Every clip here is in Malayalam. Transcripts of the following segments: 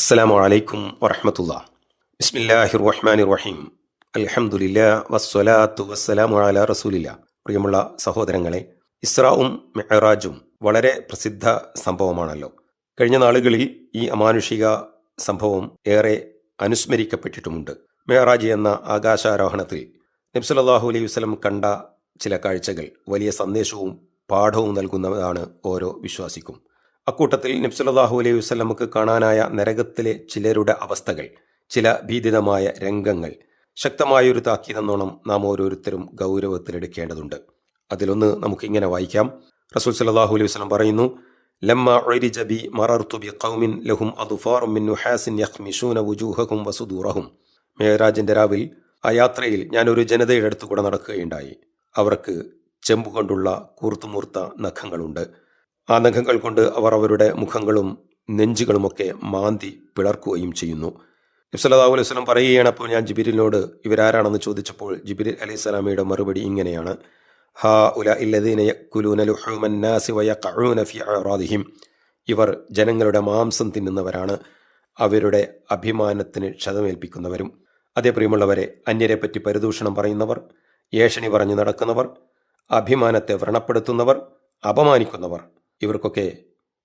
അസ്സലാമു അലൈക്കും വറഹമത്തുള്ള. ബിസ്മില്ലാഹി റഹ്മാനി റഹീം അലഹമുല്ല വസ്സലാത്തു വസ്സലാമു അല റസൂലില്ല. പ്രിയമുള്ള സഹോദരങ്ങളെ ഇസ്രാവും മെഹറാജും വളരെ പ്രസിദ്ധ സംഭവമാണല്ലോ. കഴിഞ്ഞ നാളുകളിൽ ഈ അമാനുഷിക സംഭവം ഏറെ അനുസ്മരിക്കപ്പെട്ടിട്ടുമുണ്ട്. മെഹറാജ് എന്ന ആകാശാരോഹണത്തിൽ നബ്സല്ലാഹു അലൈഹി വസ്ലം കണ്ട ചില കാഴ്ചകൾ വലിയ സന്ദേശവും പാഠവും നൽകുന്നതാണ് ഓരോ വിശ്വാസിക്കും. അക്കൂട്ടത്തിൽ നബ്സല്ലാഹു അലൈഹി വസ്ലമുക്ക് കാണാനായ നരകത്തിലെ ചിലരുടെ അവസ്ഥകൾ ചില ഭീതിതമായ രംഗങ്ങൾ. ശക്തമായൊരു താക്കീതെന്നോണം നാം ഓരോരുത്തരും ഗൗരവത്തിലെടുക്കേണ്ടതുണ്ട്. അതിലൊന്ന് നമുക്ക് ഇങ്ങനെ വായിക്കാം. റസൂൽ സല്ലാഹു അലൈഹി വസ്ലം പറയുന്നു മേറാജിന്റെ രാവിൽ ആ യാത്രയിൽ ഞാൻ ഒരു ജനതയുടെ അടുത്ത് കൂടെ നടക്കുകയുണ്ടായി. അവർക്ക് ചെമ്പുകൊണ്ടുള്ള കൂർത്തുമൂർത്ത നഖങ്ങളുണ്ട്. ആ നഖങ്ങൾ കൊണ്ട് അവർ അവരുടെ മുഖങ്ങളും നെഞ്ചുകളുമൊക്കെ മാന്തി പിളർക്കുകയും ചെയ്യുന്നു. നബ്സല്ലാഹു അലൈഹി സ്വലം പറയുകയാണ് അപ്പോൾ ഞാൻ ജിബിരിനോട് ഇവരാരാണെന്ന് ചോദിച്ചപ്പോൾ ജിബിരി അലൈഹി സ്വലാമിയുടെ മറുപടി ഇങ്ങനെയാണ്. ഹാ ഉല ഇല്ലദീന യക്കുലൂന ലുഹൂമൻ നാസി ഫി അറാദിഹിം ഇവർ ജനങ്ങളുടെ മാംസം തിന്നുന്നവരാണ്. അവരുടെ അഭിമാനത്തിന് ക്ഷതമേൽപ്പിക്കുന്നവരും. അതേ പ്രിയമുള്ളവരെ അന്യരെ പറ്റി പരിദൂഷണം പറയുന്നവർ ഏഷണി പറഞ്ഞു നടക്കുന്നവർ അഭിമാനത്തെ വ്രണപ്പെടുത്തുന്നവർ അപമാനിക്കുന്നവർ ഇവർക്കൊക്കെ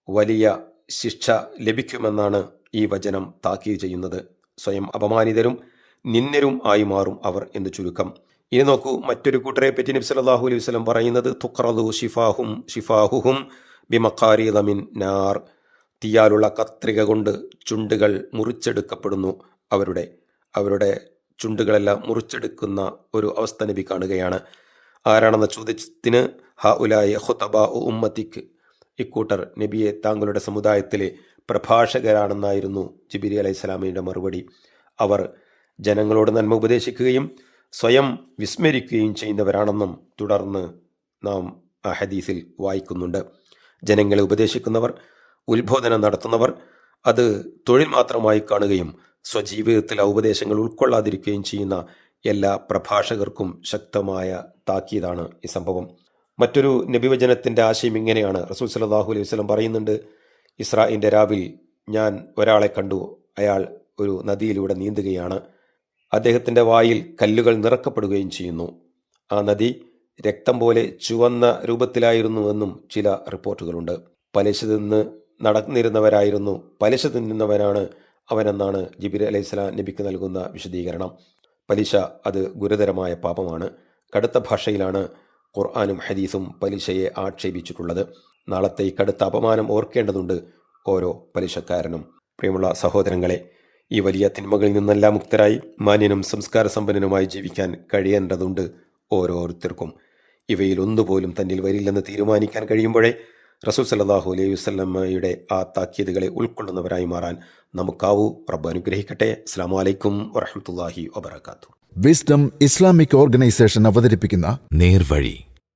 വലിയ ശിക്ഷ ലഭിക്കുമെന്നാണ് ഈ വചനം താക്കീത് ചെയ്യുന്നത്. സ്വയം അപമാനിതരും നിന്ദരും ആയി മാറും അവർ എന്ന് ചുരുക്കം. ഇനി നോക്കൂ മറ്റൊരു കൂട്ടരെ പറ്റി നബി സല്ലല്ലാഹു അലൈഹി വസ്ലം പറയുന്നത് തുഖറദു ഷിഫാഹും ഷിഫാഹുഹും ബിമക്കാരിദമിൻ നാർ. തീയാലുള്ള കത്രിക കൊണ്ട് ചുണ്ടുകൾ മുറിച്ചെടുക്കപ്പെടുന്നു അവരുടെ. അവരുടെ ചുണ്ടുകളെല്ലാം മുറിച്ചെടുക്കുന്ന ഒരു അവസ്ഥ നബി കാണുകയാണ്. ആരാണെന്ന ചോദ്യത്തിന് ഹ ഉലായ ഹുതബ ഉമ്മത്തിക്ക് ഇക്കൂട്ടർ നബിയെ താങ്കളുടെ സമുദായത്തിലെ പ്രഭാഷകരാണെന്നായിരുന്നു ജിബിരി അലൈഹി സ്വലാമിയുടെ മറുപടി. അവർ ജനങ്ങളോട് നന്മ ഉപദേശിക്കുകയും സ്വയം വിസ്മരിക്കുകയും ചെയ്യുന്നവരാണെന്നും തുടർന്ന് നാം ആ ഹദീസിൽ വായിക്കുന്നുണ്ട്. ജനങ്ങളെ ഉപദേശിക്കുന്നവർ ഉത്ബോധനം നടത്തുന്നവർ അത് തൊഴിൽ മാത്രമായി കാണുകയും സ്വജീവിതത്തിൽ ആ ഉപദേശങ്ങൾ ഉൾക്കൊള്ളാതിരിക്കുകയും ചെയ്യുന്ന എല്ലാ പ്രഭാഷകർക്കും ശക്തമായ താക്കീതാണ് ഈ സംഭവം. മറ്റൊരു നബിവചനത്തിന്റെ ആശയം ഇങ്ങനെയാണ്. റസൂൽ സലാഹു അലൈഹി വസ്ലം പറയുന്നുണ്ട് ഇസ്രായിന്റെ രാവിൽ ഞാൻ ഒരാളെ കണ്ടു. അയാൾ ഒരു നദിയിലൂടെ നീന്തുകയാണ്. അദ്ദേഹത്തിന്റെ വായിൽ കല്ലുകൾ നിറക്കപ്പെടുകയും ചെയ്യുന്നു. ആ നദി രക്തം പോലെ ചുവന്ന രൂപത്തിലായിരുന്നു എന്നും ചില റിപ്പോർട്ടുകളുണ്ട്. പലിശ നിന്ന് നടന്നിരുന്നവരായിരുന്നു പലിശ തിന്നുന്നവനാണ് അവനെന്നാണ് ജിബിർ അലൈഹിസ്ലാം നബിക്ക് നൽകുന്ന വിശദീകരണം. പലിശ അത് ഗുരുതരമായ പാപമാണ്. കടുത്ത ഭാഷയിലാണ് ഖുർആാനും ഹദീസും പലിശയെ ആക്ഷേപിച്ചിട്ടുള്ളത്. നാളത്തെ ഈ കടുത്ത അപമാനം ഓർക്കേണ്ടതുണ്ട് ഓരോ പലിശക്കാരനും. പ്രിയമുള്ള സഹോദരങ്ങളെ ഈ വലിയ തിന്മകളിൽ നിന്നെല്ലാം മുക്തരായി മാന്യനും സംസ്കാര സമ്പന്നനുമായി ജീവിക്കാൻ കഴിയേണ്ടതുണ്ട് ഓരോരുത്തർക്കും. ഇവയിൽ ഒന്നുപോലും തന്നിൽ വരില്ലെന്ന് തീരുമാനിക്കാൻ കഴിയുമ്പോഴേ റസൂൽ സല്ലാഹു അലൈഹി വസ്ലമ്മയുടെ ആ താക്കീതുകളെ ഉൾക്കൊള്ളുന്നവരായി മാറാൻ നമുക്കാവൂ. റബ്ബ് അനുഗ്രഹിക്കട്ടെ. അസ്സാം വലൈക്കും വബർക്കാത്തു വിസ്ഡം ഇസ്ലാമിക് ഓർഗനൈസേഷൻ അവതരിപ്പിക്കുന്ന നേർവഴി.